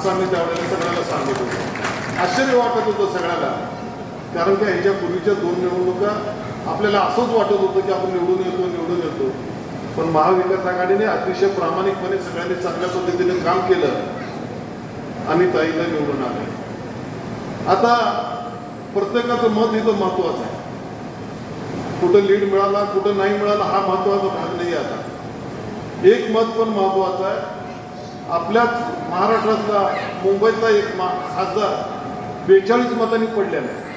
असं आम्ही त्यावेळेला सगळ्याला सांगत होतो. आश्चर्य वाटत होतं सगळ्याला. कारण का ह्याच्या पूर्वीच्या दोन निवडणुका आपल्याला असंच वाटत होतं की आपण निवडून येतो निवडून येतो. पण महाविकास आघाडीने अतिशय प्रामाणिकपणे सगळ्यांनी चांगल्या पद्धतीने काम केलं आणि ताईला निवडून आले. आता प्रत्येकाचं मत इथं महत्वाचं आहे. कुठं लीड मिळाला कुठं नाही मिळाला हा महत्त्वाचा भाग नाही आता. एक मत पण महत्वाचं आहे. आपल्याच महाराष्ट्रातला मुंबईतला एक मा खासदार बेचाळीस मतांनी पडलेला आहे.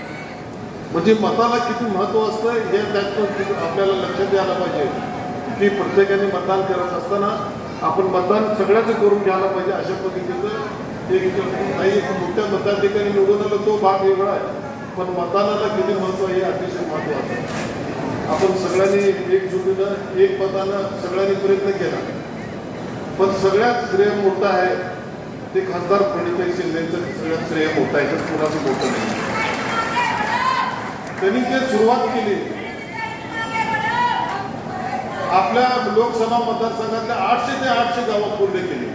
म्हणजे मताला किती महत्त्व असतं हे त्यातून आपल्याला लक्षात यायला पाहिजे. की प्रत्येकाने मतदान करत असताना आपण मतदान सगळ्याचं करून घ्यायला पाहिजे अशा पद्धतीचं एक नाही एक मोठ्या मताधिकारी निवडून आलं तो भाग वेगळा आहे. पण मतदानाला किती महत्त्व हे अतिशय महत्वाचं आपण सगळ्यांनी एकजुटीनं एक मतानं सगळ्यांनी प्रयत्न केला. पण सगळ्यात श्रेय मोठं आहे ते खासदार प्रणिताई शिंदेचं सगळ्यात श्रेय मोठं आहे. तर कुणाचं मोठं नाही. त्यांनी जे सुरुवात केली आपल्या लोकसभा मतदारसंघातल्या आठशे ते आठशे गावं पूर्ण केली.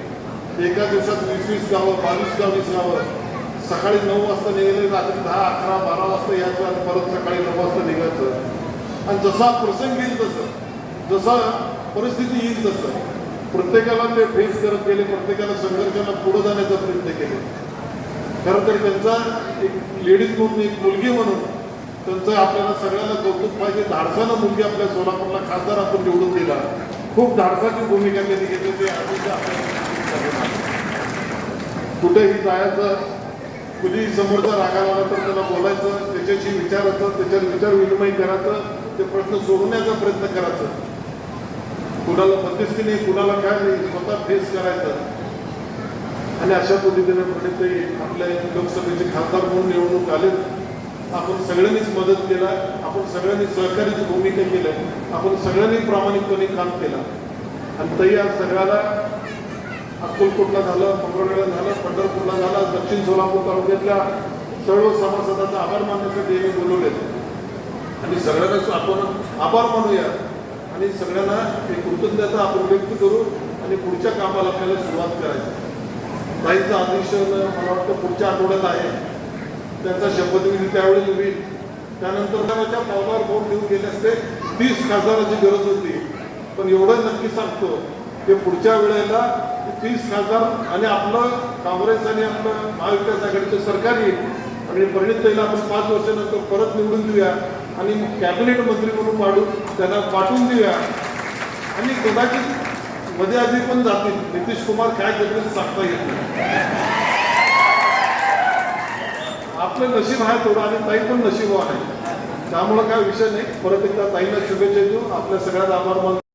एका दिवसात वीस वीस गावं बावीस बावीस गावं सकाळी नऊ वाजता निघाले रात्री दहा अकरा बारा वाजता यायचं आणि परत सकाळी नऊ वाजता निघायचं. आणि जसा प्रसंग येईल तसं जसा परिस्थिती येईल तसं प्रत्येकाला ते फेस करत गेले प्रत्येकाला संघर्षाला पुढे जाण्याचा प्रयत्न केले. खरं तर त्यांचा एक लेडीज म्हणून एक मुलगी म्हणून त्यांचं आपल्याला सगळ्यांना कौतुक पाहिजे. धाडसानं मुलगी आपल्या सोलापूरला खासदार आपण निवडून दिला. खूप धाडसाची भूमिका त्यांनी घेतली. ते अतिशय कुठेही जायचं कुणी समोरचा रागाला आला तर त्याला बोलायचं त्याच्याशी विचारायचं त्याच्यावर विचार विनिमय करायचं ते प्रश्न सोडवण्याचा प्रयत्न करायचा. कुणाला मध्यस्थी नाही कुणाला काय नाही स्वतः फेस करायचं. आणि अशा पद्धतीने म्हणजे ते आपल्या लोकसभेचे खासदार म्हणून निवडणूक आले. आपण सगळ्यांनीच मदत केला आपण सगळ्यांनी सहकार्याची भूमिका केली आपण सगळ्यांनी प्रामाणिकपणे काम केलं. आणि तरी आज सगळ्याला अक्कलकोटला झालं मंगळवेळा झालं पंढरपूरला झालं दक्षिण सोलापूर तालुक्यातल्या सर्व सभासदांचा आभार मानण्यासाठी यांनी बोलवले आणि सगळ्यांनाच आपण आभार मानूया. आणि सगळ्यांना एक कृतज्ञता आपण व्यक्त करू आणि पुढच्या कामाला आपल्याला सुरुवात करायची. ताईचं आदेश मला वाटतं पुढच्या आठवड्यात आहे. त्यांचा शपथविधी त्यावेळी होईल. त्यानंतर त्याच्या पावलावर बोट घेऊन गेले असते. तीस खासदाराची गरज होती. पण एवढं नक्की सांगतो की पुढच्या वेळेला तीस खासदार आणि आपलं काँग्रेस आणि आपलं महाविकास आघाडीचं सरकार येईल. आणि परिणित आपण पाच वर्षानंतर परत निवडून देऊया आणि कॅबिनेट मंत्री म्हणून वाढू त्यांना पाठवून देऊया. आणि कदाचित मध्ये आधी पण जातील. नितीश कुमार काय करतील सांगता येत नाही. आपलं नशीब आहे थोडं आणि ताई पण नशीब आहे त्यामुळं काय विषय नाही. परत एकदा ताईंना शुभेच्छा देऊ. आपल्या सगळ्यात आभार मानतो.